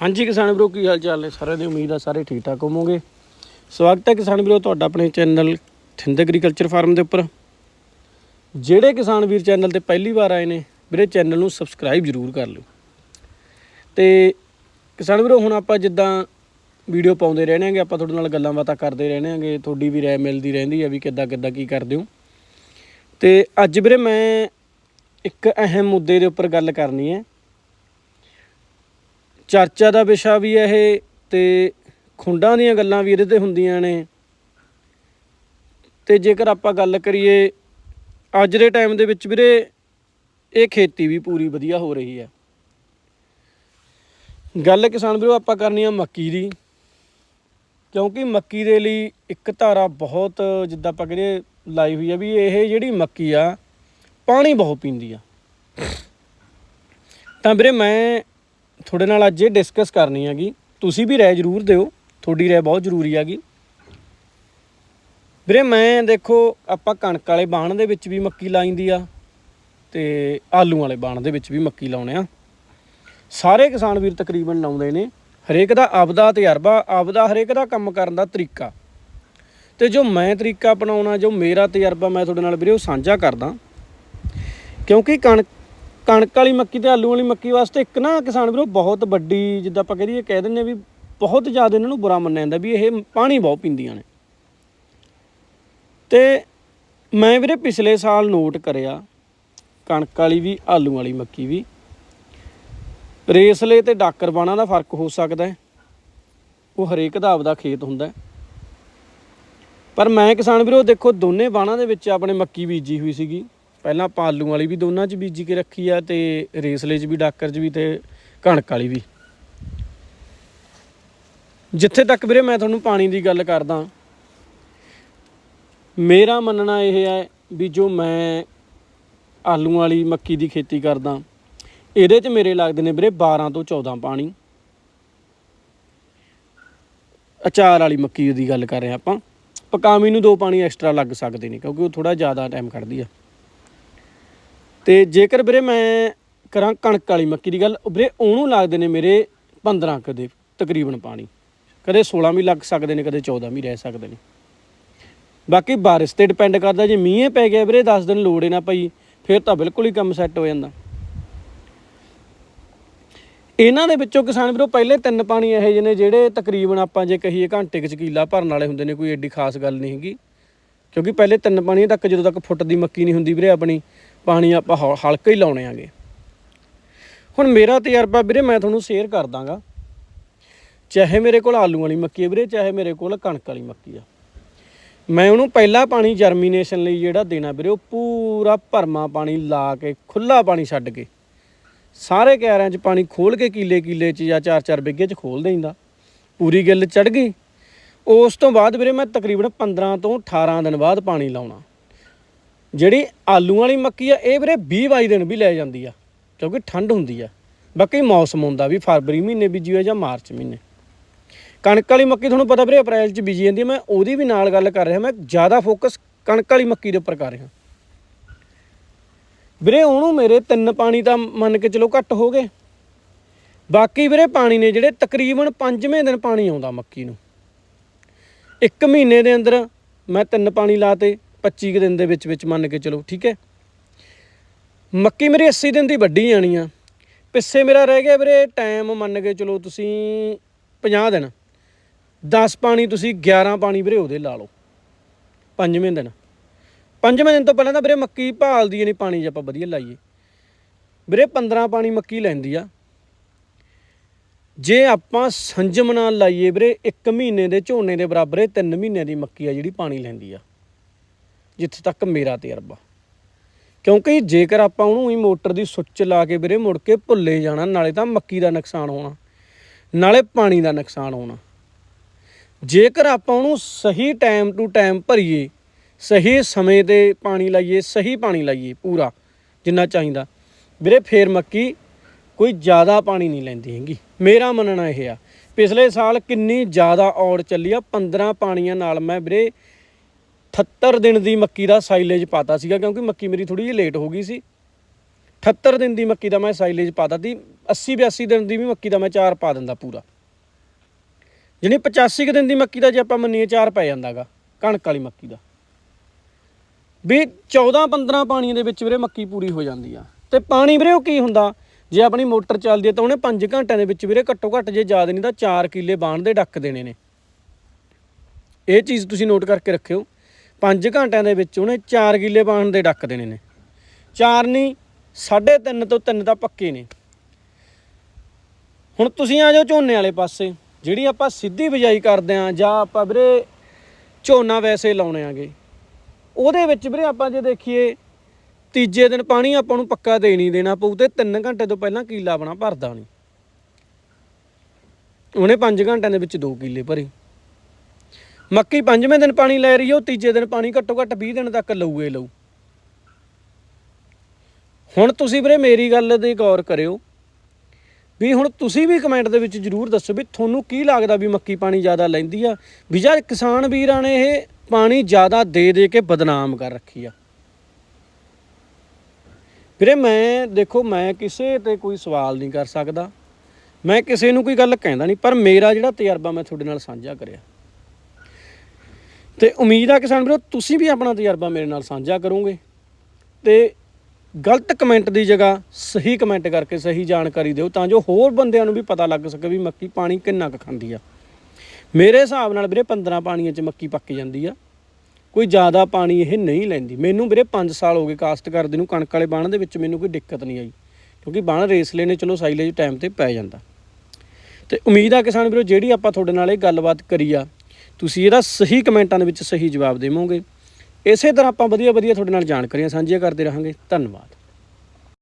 ਹਾਂਜੀ ਕਿਸਾਨ ਵੀਰੋ, ਕੀ ਹਾਲ ਚਾਲ ਨੇ? ਸਾਰਿਆਂ ਦੀ ਉਮੀਦ ਆ ਸਾਰੇ ਠੀਕ ਠਾਕ ਹੋਵੋਗੇ। ਸਵਾਗਤ ਹੈ ਕਿਸਾਨ ਵੀਰੋ, ਤੁਹਾਡਾ ਆਪਣੇ ਚੈਨਲ ਥਿੰਦ ਐਗਰੀਕਲਚਰ ਫਾਰਮ ਦੇ ਉੱਪਰ। ਜਿਹੜੇ ਕਿਸਾਨ ਵੀਰ ਚੈਨਲ ਤੇ ਪਹਿਲੀ ਵਾਰ ਆਏ ਨੇ, ਵੀਰੇ ਚੈਨਲ ਨੂੰ ਸਬਸਕ੍ਰਾਈਬ ਜ਼ਰੂਰ ਕਰ ਲਿਓ। ਤੇ ਕਿਸਾਨ ਵੀਰੋ, ਹੁਣ ਆਪਾਂ ਜਿੱਦਾਂ ਵੀਡੀਓ ਪਾਉਂਦੇ ਰਹਿਣਾਂਗੇ ਆਪਾਂ ਤੁਹਾਡੇ ਨਾਲ ਗੱਲਾਂ ਬਾਤਾਂ ਕਰਦੇ ਰਹਿਣਾਂਗੇ ਤੁਹਾਡੀ ਵੀ ਰਾਏ ਮਿਲਦੀ ਰਹਿੰਦੀ ਆ ਵੀ ਕਿੱਦਾਂ ਕਿੱਦਾਂ ਕੀ ਕਰਦੇ ਹੋ। ਤੇ ਅੱਜ ਵੀਰੇ ਮੈਂ ਇੱਕ ਅਹਿਮ ਮੁੱਦੇ ਦੇ ਉੱਪਰ ਗੱਲ ਕਰਨੀ ਹੈ ਚਰਚਾ ਦਾ ਵਿਸ਼ਾ ਵੀ ਹੈ ਇਹ ਤੇ ਖੁੰਡਾਂ ਦੀਆਂ ਗੱਲਾਂ ਵੀ ਇਹਦੇ ਤੇ ਹੁੰਦੀਆਂ ਨੇ। ਤੇ ਜੇਕਰ ਆਪਾਂ ਗੱਲ ਕਰੀਏ, ਅੱਜ ਦੇ ਟਾਈਮ ਦੇ ਵਿੱਚ ਵੀਰੇ ਇਹ ਖੇਤੀ ਵੀ ਪੂਰੀ ਵਧੀਆ ਹੋ ਰਹੀ ਹੈ। ਗੱਲ ਕਿਸਾਨ ਵੀਰੋ ਆਪਾਂ ਕਰਨੀ ਆ ਮੱਕੀ ਦੀ, ਕਿਉਂਕਿ ਮੱਕੀ ਦੇ ਲਈ ਇੱਕ ਧਾਰਾ ਬਹੁਤ ਜਿੱਦਾਂ ਆਪਾਂ ਕਹਿੰਦੇ ਲਾਈ ਹੋਈ ਆ ਵੀ ਇਹ ਜਿਹੜੀ ਮੱਕੀ ਆ, ਪਾਣੀ ਬਹੁਤ ਪੀਂਦੀ ਆ। ਤਾਂ ਵੀਰੇ ਮੈਂ ਤੁਹਾਡੇ ਨਾਲ ਅੱਜ ਇਹ ਡਿਸਕਸ ਕਰਨੀ ਹੈਗੀ। ਤੁਸੀਂ ਵੀ ਰਾਏ ਜ਼ਰੂਰ ਦਿਓ, ਤੁਹਾਡੀ ਰਾਏ ਬਹੁਤ ਜ਼ਰੂਰੀ ਹੈਗੀ। ਵੀਰੇ, ਮੈਂ ਦੇਖੋ, ਆਪਾਂ ਕਣਕ ਵਾਲੇ ਬਾਣ ਦੇ ਵਿੱਚ ਵੀ ਮੱਕੀ ਲਾਈਂਦੀ ਆ ਤੇ ਆਲੂ ਵਾਲੇ ਬਾਣ ਦੇ ਵਿੱਚ ਵੀ ਮੱਕੀ ਲਾਉਣੇ ਆ। ਸਾਰੇ ਕਿਸਾਨ ਵੀਰ ਤਕਰੀਬਨ ਲਾਉਂਦੇ ਨੇ। ਹਰੇਕ ਦਾ ਆਪਦਾ ਤਜਰਬਾ, ਆਪਦਾ ਹਰੇਕ ਦਾ ਕੰਮ ਕਰਨ ਦਾ ਤਰੀਕਾ। ਤੇ ਜੋ ਮੈਂ ਤਰੀਕਾ ਅਪਣਾਉਣਾ, ਜੋ ਮੇਰਾ ਤਜਰਬਾ ਮੈਂ ਤੁਹਾਡੇ ਨਾਲ ਵੀਰੇ ਉਹ ਸਾਂਝਾ ਕਰਦਾ। ਕਿਉਂਕਿ ਕਣਕ ਕਣਕ ਵਾਲੀ ਮੱਕੀ ਤੇ ਆਲੂ ਵਾਲੀ ਮੱਕੀ ਵਾਸਤੇ ਇੱਕ ਨਾ ਕਿਸਾਨ ਵੀਰੋ ਬਹੁਤ ਵੱਡੀ, ਜਿੱਦਾਂ ਆਪਾਂ ਕਹਿ ਕਹਦੀਏ ਕਹਿ ਦਿੰਦੇ ਆ ਵੀ ਬਹੁਤ ਜ਼ਿਆਦਾ ਇਹਨਾਂ ਨੂੰ ਬੁਰਾ ਮੰਨਿਆ ਜਾਂਦਾ ਵੀ ਇਹ ਪਾਣੀ ਬਹੁਤ ਪੀਂਦੀਆਂ ਨੇ। ਤੇ ਮੈਂ ਵੀਰੇ ਪਿਛਲੇ ਸਾਲ ਨੋਟ ਕਰਿਆ, ਕਣਕ ਵਾਲੀ ਵੀ, ਆਲੂ ਵਾਲੀ ਮੱਕੀ ਵੀ। ਰੇਸਲੇ ਤੇ ਡਾਕਰ ਬਾਣਾ ਦਾ ਫ਼ਰਕ ਹੋ ਸਕਦਾ ਹੈ। ਉਹ ਹਰੇਕ ਦਾ ਆਪਦਾ ਖੇਤ ਹੁੰਦਾ ਹੈ। ਪਰ ਮੈਂ ਕਿਸਾਨ ਵੀਰੋ ਦੇਖੋ, ਦੋਨੇ ਬਾਣਾ ਦੇ ਵਿੱਚ ਆਪਣੇ ਮੱਕੀ ਬੀਜੀ ਹੋਈ ਸੀਗੀ। ਪਹਿਲਾਂ ਆਪਾਂ ਆਲੂ ਵਾਲੀ ਵੀ ਦੋਨਾਂ 'ਚ ਬੀਜੀ ਕੇ ਰੱਖੀ ਆ ਤੇ ਰੇਸਲੇ 'ਚ ਵੀ, ਡਾਕਰ 'ਚ ਵੀ ਤੇ ਕਣਕ ਵਾਲੀ ਵੀ। ਜਿੱਥੇ ਤੱਕ ਵੀਰੇ ਮੈਂ ਤੁਹਾਨੂੰ ਪਾਣੀ ਦੀ ਗੱਲ ਕਰਦਾ, ਮੇਰਾ ਮੰਨਣਾ ਇਹ ਹੈ ਵੀ ਜੋ ਮੈਂ ਆਲੂ ਵਾਲੀ ਮੱਕੀ ਦੀ ਖੇਤੀ ਕਰਦਾ, ਇਹਦੇ 'ਚ ਮੇਰੇ ਲੱਗਦੇ ਨੇ ਵੀਰੇ 12 ਤੋਂ 14 ਪਾਣੀ। ਅਚਾਰ ਵਾਲੀ ਮੱਕੀ ਦੀ ਗੱਲ ਕਰ ਰਹੇ ਹਾਂ ਆਪਾਂ, ਪਕਾਵੀ ਨੂੰ ਦੋ ਪਾਣੀ ਐਕਸਟਰਾ ਲੱਗ ਸਕਦੇ ਨੇ ਕਿਉਂਕਿ ਉਹ ਥੋੜਾ ਜ਼ਿਆਦਾ ਟਾਈਮ ਕੱਢਦੀ ਆ। ਤੇ ਜੇਕਰ ਵੀਰੇ ਮੈਂ ਕਰਾਂ ਕਣਕ ਵਾਲੀ ਮੱਕੀ ਦੀ ਗੱਲ, ਵੀਰੇ ਉਹਨੂੰ ਲੱਗਦੇ ਨੇ ਮੇਰੇ 15 ਦੇ ਤਕਰੀਬਨ ਪਾਣੀ। ਕਦੇ 16 ਵੀ ਲੱਗ ਸਕਦੇ ਨੇ, ਕਦੇ 14 ਵੀ ਰਹਿ ਸਕਦੇ ਨੇ। ਬਾਕੀ ਬਾਰਿਸ਼ ਤੇ ਡਿਪੈਂਡ ਕਰਦਾ, ਜੇ ਮੀਂਹ ਪੈ ਗਿਆ ਵੀਰੇ 10 ਦਿਨ ਲੋੜ ਹੀ ਨਾ ਪਈ ਫਿਰ ਤਾਂ ਬਿਲਕੁਲ ਹੀ ਕੰਮ ਸੈੱਟ ਹੋ ਜਾਂਦਾ। ਇਹਨਾਂ ਦੇ ਵਿੱਚੋਂ ਕਿਸਾਨ ਵੀਰੋ, ਪਹਿਲੇ ਤਿੰਨ ਪਾਣੀ ਇਹੋ ਜਿਹੇ ਨੇ, ਜਿਹੜੇ ਤਕਰੀਬਨ ਆਪਾਂ ਜੇ ਕਹੀਏ ਘੰਟੇ ਕੁ ਚ ਕਿੱਲਾ ਭਰਨ ਵਾਲੇ ਹੁੰਦੇ ਨੇ, ਕੋਈ ਐਡੀ ਖਾਸ ਗੱਲ ਨਹੀਂ ਹੈਗੀ। ਕਿਉਂਕਿ ਪਹਿਲੇ ਤਿੰਨ ਪਾਣੀ ਤੱਕ ਜਦੋਂ ਤੱਕ ਫੁੱਟ ਦੀ ਮੱਕੀ ਨਹੀਂ ਹੁੰਦੀ ਵੀਰੇ ਆਪਣੀ ਪਾਣੀ ਆਪਾਂ ਹੌ- ਹਲਕਾ ਹੀ ਲਾਉਣੇ ਆਗੇ। ਹੁਣ ਮੇਰਾ ਤਜਰਬਾ ਵੀਰੇ, ਮੈਂ ਤੁਹਾਨੂੰ ਸ਼ੇਅਰ ਕਰ ਦਾਂਗਾ। ਚਾਹੇ ਮੇਰੇ ਕੋਲ ਆਲੂ ਵਾਲੀ ਮੱਕੀ ਹੈ ਵੀਰੇ, ਚਾਹੇ ਮੇਰੇ ਕੋਲ ਕਣਕ ਵਾਲੀ ਮੱਕੀ ਆ। ਮੈਂ ਉਹਨੂੰ ਪਹਿਲਾ ਪਾਣੀ ਜਰਮੀਨੇਸ਼ਨ ਲਈ ਜਿਹੜਾ ਦੇਣਾ ਵੀਰੇ, ਉਹ ਪੂਰਾ ਭਰਮਾ ਪਾਣੀ ਲਾ ਕੇ ਖੁੱਲਾ ਪਾਣੀ ਛੱਡ ਕੇ। ਸਾਰੇ ਕਿਆਰਿਆਂ 'ਚ ਪਾਣੀ ਖੋਲ ਕੇ ਕੀਲੇ ਕੀਲੇ 'ਚ ਜਾਂ 4-4 ਬਿੱਗੇ 'ਚ ਖੋਲ ਦੇਈਂਦਾ। ਪੂਰੀ ਗਿੱਲ ਚੜ ਗਈ। ਉਸ ਤੋਂ ਬਾਅਦ ਵੀਰੇ, ਮੈਂ ਤਕਰੀਬਨ 15 ਤੋਂ 18 ਦਿਨ ਬਾਅਦ ਪਾਣੀ ਲਾਉਣਾ। ਜਿਹੜੀ ਆਲੂ ਵਾਲੀ ਮੱਕੀ ਆ, ਇਹ ਵੀਰੇ 20 22 ਦਿਨ ਵੀ ਲੈ ਜਾਂਦੀ ਆ, ਕਿਉਂਕਿ ਠੰਡ ਹੁੰਦੀ ਆ। ਬਾਕੀ ਮੌਸਮ ਹੁੰਦਾ ਵੀ ਫਰਵਰੀ ਮਹੀਨੇ ਬੀਜੀ ਹੋਇਆ ਜਾਂ ਮਾਰਚ ਮਹੀਨੇ। ਕਣਕ ਵਾਲੀ ਮੱਕੀ ਤੁਹਾਨੂੰ ਪਤਾ ਵੀਰੇ ਅਪ੍ਰੈਲ 'ਚ ਬੀਜੀ ਜਾਂਦੀ ਆ, ਮੈਂ ਉਹਦੀ ਵੀ ਨਾਲ ਗੱਲ ਕਰ ਰਿਹਾ, ਮੈਂ ਜ਼ਿਆਦਾ ਫੋਕਸ ਕਣਕ ਵਾਲੀ ਮੱਕੀ ਦੇ ਉੱਪਰ ਕਰ ਰਿਹਾ। ਵੀਰੇ ਉਹਨੂੰ ਮੇਰੇ ਤਿੰਨ ਪਾਣੀ ਤਾਂ ਮੰਨ ਕੇ ਚਲੋ ਘੱਟ ਹੋ ਗਏ। ਬਾਕੀ ਵੀਰੇ ਪਾਣੀ ਨੇ ਜਿਹੜੇ ਤਕਰੀਬਨ ਪੰਜਵੇਂ ਦਿਨ ਪਾਣੀ ਆਉਂਦਾ ਮੱਕੀ ਨੂੰ। ਇੱਕ ਮਹੀਨੇ ਦੇ ਅੰਦਰ ਮੈਂ ਤਿੰਨ ਪਾਣੀ ਲਾਤੇ 25 ਕੁ ਦਿਨ ਦੇ ਵਿੱਚ ਵਿੱਚ ਮੰਨ ਕੇ ਚਲੋ, ਠੀਕ ਹੈ? ਮੱਕੀ ਮੇਰੀ 80 ਦਿਨ ਦੀ ਵੱਡੀ ਜਾਣੀ ਆ। ਪਿੱਛੇ ਮੇਰਾ ਰਹਿ ਗਿਆ ਵੀਰੇ ਟਾਈਮ ਮੰਨ ਕੇ ਚਲੋ ਤੁਸੀਂ 50 ਦਿਨ। 10 ਪਾਣੀ ਤੁਸੀਂ 11 ਪਾਣੀ ਵੀਰੇ ਉਹਦੇ ਲਾ ਲਓ। ਪੰਜਵੇਂ ਦਿਨ। ਪੰਜਵੇਂ ਦਿਨ ਤੋਂ ਪਹਿਲਾਂ ਤਾਂ ਵੀਰੇ ਮੱਕੀ ਭਾਲਦੀ ਨਹੀਂ ਪਾਣੀ ਜੇ ਆਪਾਂ ਵਧੀਆ ਲਾਈਏ। ਵੀਰੇ 15 ਪਾਣੀ ਮੱਕੀ ਲੈਂਦੀ ਆ। ਜੇ ਆਪਾਂ ਸੰਜਮ ਨਾਲ ਲਾਈਏ ਵੀਰੇ 1 ਮਹੀਨੇ ਦੇ ਝੋਨੇ ਦੇ ਬਰਾਬਰ ਇਹ 3 ਮਹੀਨਿਆਂ ਦੀ ਮੱਕੀ ਆ ਜਿਹੜੀ ਪਾਣੀ ਲੈਂਦੀ ਆ। ਜਿੱਥੇ ਤੱਕ ਮੇਰਾ ਤਜਰਬਾ। ਕਿਉਂਕਿ ਜੇਕਰ ਆਪਾਂ ਉਹਨੂੰ ਹੀ ਮੋਟਰ ਦੀ ਸੁੱਚ ਲਾ ਕੇ ਵੀਰੇ ਮੁੜ ਕੇ ਭੁੱਲੇ ਜਾਣਾ, ਨਾਲੇ ਤਾਂ ਮੱਕੀ ਦਾ ਨੁਕਸਾਨ ਹੋਣਾ, ਨਾਲੇ ਪਾਣੀ ਦਾ ਨੁਕਸਾਨ ਹੋਣਾ। ਜੇਕਰ ਆਪਾਂ ਉਹਨੂੰ ਸਹੀ ਟਾਈਮ ਟੂ ਟਾਈਮ ਭਰੀਏ, ਸਹੀ ਸਮੇਂ ਤੇ ਪਾਣੀ ਲਾਈਏ, ਸਹੀ ਪਾਣੀ ਲਾਈਏ ਪੂਰਾ, ਜਿੰਨਾ ਚਾਹੀਦਾ, ਵੀਰੇ ਫੇਰ ਮੱਕੀ ਕੋਈ ਜ਼ਿਆਦਾ ਪਾਣੀ ਨਹੀਂ ਲੈਂਦੀ ਹੈਗੀ। ਮੇਰਾ ਮੰਨਣਾ ਇਹ ਆ, ਪਿਛਲੇ ਸਾਲ ਕਿੰਨੀ ਜ਼ਿਆਦਾ ਔੜ ਚੱਲੀ ਆ 15 ਪਾਣੀਆਂ ਨਾਲ ਮੈਂ ਵੀਰੇ 78 ਦਿਨ ਦੀ ਮੱਕੀ ਦਾ ਸਾਈਲੇਜ ਪਾਤਾ ਸੀਗਾ ਕਿਉਂਕਿ ਮੱਕੀ ਮੇਰੀ ਥੋੜੀ ਜਿਹੀ ਲੇਟ ਹੋ ਗਈ ਸੀ। 78 ਦਿਨ ਦੀ ਮੱਕੀ ਦਾ ਮੈਂ ਸਾਈਲੇਜ ਪਾਤਾ ਸੀ 80 82 ਦਿਨ ਦੀ ਵੀ ਮੱਕੀ ਦਾ ਮੈਂ ਚਾਰ ਪਾ ਦਿੰਦਾ ਪੂਰਾ। ਜਿਹਨੇ 85 ਕੁ ਦਿਨ ਦੀ ਮੱਕੀ ਦਾ ਜੇ ਆਪਾਂ ਮੰਨੀਏ ਚਾਰ ਪੈ ਜਾਂਦਾਗਾ, ਕਣਕ ਵਾਲੀ ਮੱਕੀ ਦਾ। ਵੀ 14 15 ਪਾਣੀਆਂ ਦੇ ਵਿੱਚ ਵੀਰੇ ਮੱਕੀ ਪੂਰੀ ਹੋ ਜਾਂਦੀ ਆ। ਤੇ ਪਾਣੀ ਵੀਰੇ ਉਹ ਕੀ ਹੁੰਦਾ? ਜੇ ਆਪਣੀ ਮੋਟਰ ਚੱਲਦੀ ਹੈ ਤਾਂ ਉਹਨੇ 5 ਘੰਟਿਆਂ ਦੇ ਵਿੱਚ ਵੀਰੇ ਘੱਟੋ ਘੱਟ ਜੇ ਜ਼ਿਆਦਾ ਨਹੀਂ ਤਾਂ 4 ਕਿੱਲੇ ਬਾਣ ਦੇ ਡੱਕ ਦੇਣੇ ਨੇ। ਇਹ ਚੀਜ਼ ਤੁਸੀਂ ਨੋਟ ਕਰਕੇ ਰੱਖਿਓ। 5 ਘੰਟਿਆਂ ਦੇ ਵਿੱਚ ਉਹਨੇ 4 ਕਿੱਲੇ ਬਾਣ ਦੇ ਡੱਕ ਦੇਣੇ ਨੇ। 4 ਨਹੀਂ 3.5 ਤੋਂ 3 ਤਾਂ ਪੱਕੇ ਨੇ। ਹੁਣ ਤੁਸੀਂ ਆ ਜਾਓ ਝੋਨੇ ਵਾਲੇ ਪਾਸੇ, ਜਿਹੜੀ ਆਪਾਂ ਸਿੱਧੀ ਬਿਜਾਈ ਕਰਦੇ ਆ ਜਾਂ ਆਪਾਂ ਵੀਰੇ ਝੋਨਾ ਵੈਸੇ ਲਾਉਣੇ ਆਗੇ। ਉਹਦੇ ਵਿੱਚ ਵੀਰੇ ਆਪਾਂ ਜੇ ਦੇਖੀਏ, ਤੀਜੇ ਦਿਨ ਪਾਣੀ ਆਪਾਂ ਨੂੰ ਪੱਕਾ ਦੇ ਨਹੀਂ ਦੇਣਾ ਪਊ ਤੇ 3 ਘੰਟੇ ਤੋਂ ਪਹਿਲਾਂ ਕੀਲਾ ਬਣਾ ਭਰਦਾ ਨਹੀਂ। ਉਹਨੇ 5 ਘੰਟਿਆਂ ਦੇ ਵਿੱਚ 2 ਕਿੱਲੇ ਭਰੇ। ਮੱਕੀ ਪੰਜਵੇਂ ਦਿਨ ਪਾਣੀ ਲੈ ਰਹੀ ਹੈ ਉਹ ਤੀਜੇ ਦਿਨ ਪਾਣੀ ਘੱਟੋ ਘੱਟ 20 ਦਿਨ ਤੱਕ ਲਊਗੇ ਲਊ। ਹੁਣ ਤੁਸੀਂ ਵੀਰੇ ਮੇਰੀ ਗੱਲ ਤੇ ਗੌਰ ਕਰਿਓ ਵੀ ਹੁਣ ਤੁਸੀਂ ਵੀ ਕਮੈਂਟ ਦੇ ਵਿੱਚ ਜਰੂਰ ਦੱਸੋ ਵੀ ਤੁਹਾਨੂੰ ਕੀ ਲੱਗਦਾ ਵੀ ਮੱਕੀ ਪਾਣੀ ਜ਼ਿਆਦਾ ਲੈਂਦੀ ਆ? ਵੀ ਜਾਂ ਕਿਸਾਨ ਵੀਰਾਂ ਨੇ ਇਹ ਪਾਣੀ ਜ਼ਿਆਦਾ ਦੇ ਦੇ ਕੇ ਬਦਨਾਮ ਕਰ ਰੱਖੀ ਆ। ਵੀਰੇ ਮੈਂ, ਦੇਖੋ ਮੈਂ ਕਿਸੇ ਤੇ ਕੋਈ ਸਵਾਲ ਨਹੀਂ ਕਰ ਸਕਦਾ। ਮੈਂ ਕਿਸੇ ਨੂੰ ਕੋਈ ਗੱਲ ਕਹਿੰਦਾ ਨਹੀਂ, ਪਰ ਮੇਰਾ ਜਿਹੜਾ ਤਜਰਬਾ ਮੈਂ ਤੁਹਾਡੇ ਨਾਲ ਸਾਂਝਾ ਕਰਿਆ। ਤੇ ਉਮੀਦ ਆ ਕਿਸਾਨ ਵੀਰੋ, ਤੁਸੀਂ ਵੀ ਆਪਣਾ ਤਜਰਬਾ ਮੇਰੇ ਨਾਲ ਸਾਂਝਾ ਕਰੋਗੇ। ਤੇ ਗਲਤ ਕਮੈਂਟ ਦੀ ਜਗ੍ਹਾ ਸਹੀ ਕਮੈਂਟ ਕਰਕੇ ਸਹੀ ਜਾਣਕਾਰੀ ਦਿਓ ਤਾਂ ਜੋ ਹੋਰ ਬੰਦਿਆਂ ਨੂੰ ਵੀ ਪਤਾ ਲੱਗ ਸਕੇ ਵੀ ਮੱਕੀ ਪਾਣੀ ਕਿੰਨਾ ਕੁ ਖਾਂਦੀ ਆ। ਮੇਰੇ ਹਿਸਾਬ ਨਾਲ ਵੀਰੇ 15 ਪਾਣੀਆਂ 'ਚ ਮੱਕੀ ਪੱਕ ਜਾਂਦੀ ਆ। ਕੋਈ ਜ਼ਿਆਦਾ ਪਾਣੀ ਇਹ ਨਹੀਂ ਲੈਂਦੀ। ਮੈਨੂੰ ਵੀਰੇ 5 ਸਾਲ ਹੋ ਗਏ ਕਾਸਟ ਕਰਦੇ ਨੂੰ, ਕਣਕ ਵਾਲੇ ਬਾਣ ਦੇ ਵਿੱਚ ਮੈਨੂੰ ਕੋਈ ਦਿੱਕਤ ਨਹੀਂ ਆਈ। ਕਿਉਂਕਿ ਬਾਣ ਰੇਸਲੇ ਨੇ ਚਲੋ ਸਾਈਲੇਜ ਟਾਈਮ ਤੇ ਪੈ ਜਾਂਦਾ। ਤੇ ਉਮੀਦ ਆ ਕਿਸਾਨ ਵੀਰੋ, ਜਿਹੜੀ ਆਪਾਂ ਤੁਹਾਡੇ ਨਾਲ ਇਹ ਗੱਲਬਾਤ ਕਰੀ ਆ ਤੁਸੀਂ ਇਹਦਾ ਸਹੀ ਕਮੈਂਟਾਂ ਦੇ ਵਿੱਚ ਸਹੀ ਜਵਾਬ ਦੇਵੋਗੇ। ਇਸੇ ਤਰ੍ਹਾਂ ਆਪਾਂ ਵਧੀਆ ਵਧੀਆ ਤੁਹਾਡੇ ਨਾਲ ਜਾਣਕਾਰੀਆਂ ਸਾਂਝੀਆਂ ਕਰਦੇ ਰਹਾਂਗੇ। ਧੰਨਵਾਦ।